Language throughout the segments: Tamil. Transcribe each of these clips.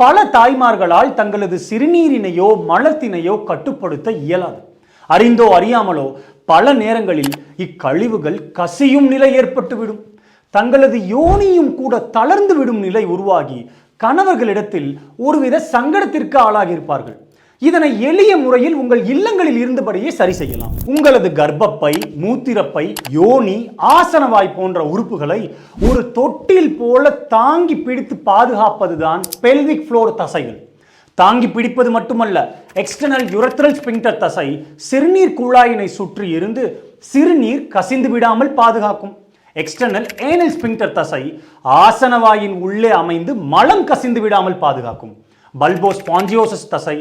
பல தாய்மார்களால் தங்களது சிறுநீரினையோ மலத்தினையோ கட்டுப்படுத்த இயலாது. அறிந்தோ அறியாமலோ பல நேரங்களில் இக்கழிவுகள் கசியும் நிலை ஏற்பட்டுவிடும். தங்களது யோனியும் கூட தளர்ந்து விடும் நிலை உருவாகி கணவர்களிடத்தில் ஒருவித சங்கடத்திற்கு ஆளாகியிருப்பார்கள். இதனை எளிய முறையில் உங்கள் இல்லங்களில் இருந்தபடியே சரி செய்யலாம். உங்களது கர்ப்பப்பை மூத்திரப்பை யோனி ஆசனவாய் போன்ற உறுப்புகளை ஒரு தொட்டில் போல தாங்கி பிடித்து பாதுகாப்பதுதான் பெல்விக் ஃப்ளோர் தசைகள். தாங்கி பிடிப்பது மட்டுமல்ல எக்ஸ்டர்னல் யுரத்ரல் ஸ்பிங்டர் தசை சிறுநீர் குழாயினை சுற்றி இருந்து சிறுநீர் கசிந்து விடாமல் பாதுகாக்கும். எக்ஸ்டர்னல் ஏனல் ஸ்பிங்டர் தசை ஆசனவாயின் உள்ளே அமைந்து மலம் கசிந்து விடாமல் பாதுகாக்கும். பல்போஸ்பாஞ்சியோசஸ் தசை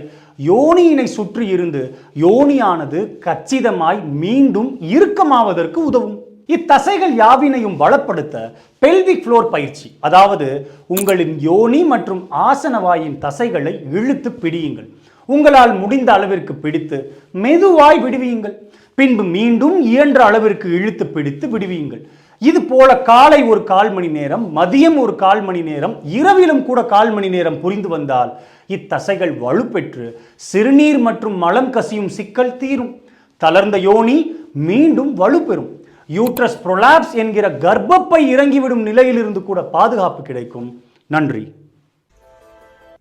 யோனியினை சுற்றி இருந்து யோனியானது கச்சிதமாய் மீண்டும் இறுக்கமாவதற்கு உதவும். இத்தசைகள் யாவினையும் பலப்படுத்த பெல்விக் ஃப்ளோர் பயிற்சி அதாவது உங்களின் யோனி மற்றும் ஆசனவாயின் தசைகளை இழுத்து பிடியுங்கள். உங்களால் முடிந்த அளவிற்கு பிடித்து மெதுவாய் விடுவியுங்கள். பின்பு மீண்டும் இயன்ற அளவிற்கு இழுத்து பிடித்து விடுவியுங்கள். இது போல காலை ஒரு கால் மணி நேரம் மதியம் ஒரு கால் மணி நேரம் இரவிலும் கூட கால் மணி நேரம் புரிந்து வந்தால் இத்தசைகள் வலுப்பெற்று சிறுநீர் மற்றும் மலம் கசியும் சிக்கல் தீரும். தளர்ந்த யோனி மீண்டும் வலுப்பெறும். யூட்ரஸ் ப்ரொலாப்ஸ் என்கிற கர்ப்பப்பை இறங்கிவிடும் நிலையிலிருந்து கூட பாதுகாப்பு கிடைக்கும். நன்றி.